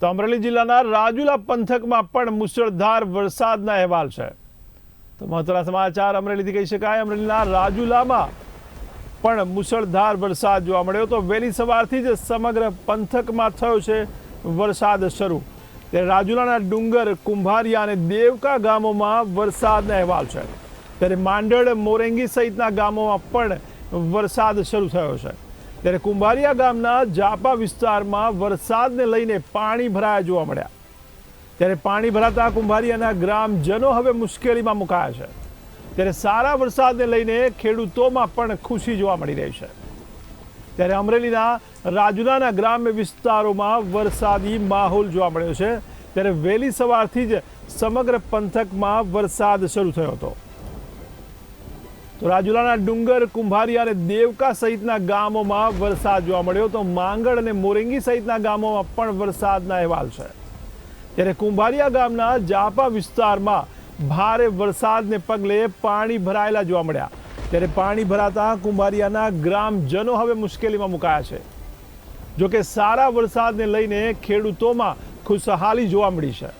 તો અમરેલી જિલ્લાના રાજુલા પંથકમાં પણ મુશળધાર વરસાદના અહેવાલ છે. તો મહત્વના સમાચાર અમરેલીથી કહી શકાય. અમરેલીના રાજુલામાં પણ મુશળધાર વરસાદ જોવા મળ્યો. તો વહેલી સવારથી જ સમગ્ર પંથકમાં થયો છે વરસાદ શરૂ. ત્યારે રાજુલાના ડુંગર, કુંભારિયા અને દેવકા ગામોમાં વરસાદના અહેવાલ છે. ત્યારે માંડળ, મોરેંગી સહિતના ગામોમાં પણ વરસાદ શરૂ થયો છે. ત્યારે કુંભારિયા ગામના જાપા વિસ્તારમાં વરસાદને લઈને પાણી ભરાયા જોવા મળ્યા. ત્યારે પાણી ભરાતા કુંભારિયાના ગ્રામજનો હવે મુશ્કેલીમાં મુકાયા છે. ત્યારે સારા વરસાદને લઈને ખેડૂતોમાં પણ ખુશી જોવા મળી રહી છે. ત્યારે અમરેલીના રાજુલાના ગ્રામ્ય વિસ્તારોમાં વરસાદી માહોલ જોવા મળ્યો છે. ત્યારે વહેલી સવારથી જ સમગ્ર પંથકમાં વરસાદ શરૂ થયો હતો. તો રાજુલાના ડુંગર કુંભારિયા અને દેવકા સહિતના ગામોમાં વરસાદ જોવા મળ્યો. તો માંગડ અને મોરેંગી સહિતના ગામોમાં પણ વરસાદના અહેવાલ છે. ત્યારે કુંભારિયા ગામના જાપા વિસ્તારમાં ભારે વરસાદને પગલે પાણી ભરાયેલા જોવા મળ્યા. ત્યારે પાણી ભરાતા કુંભારિયાના ગ્રામજનો હવે મુશ્કેલીમાં મુકાયા છે. જોકે સારા વરસાદને લઈને ખેડૂતોમાં ખુશહાલી જોવા મળી છે.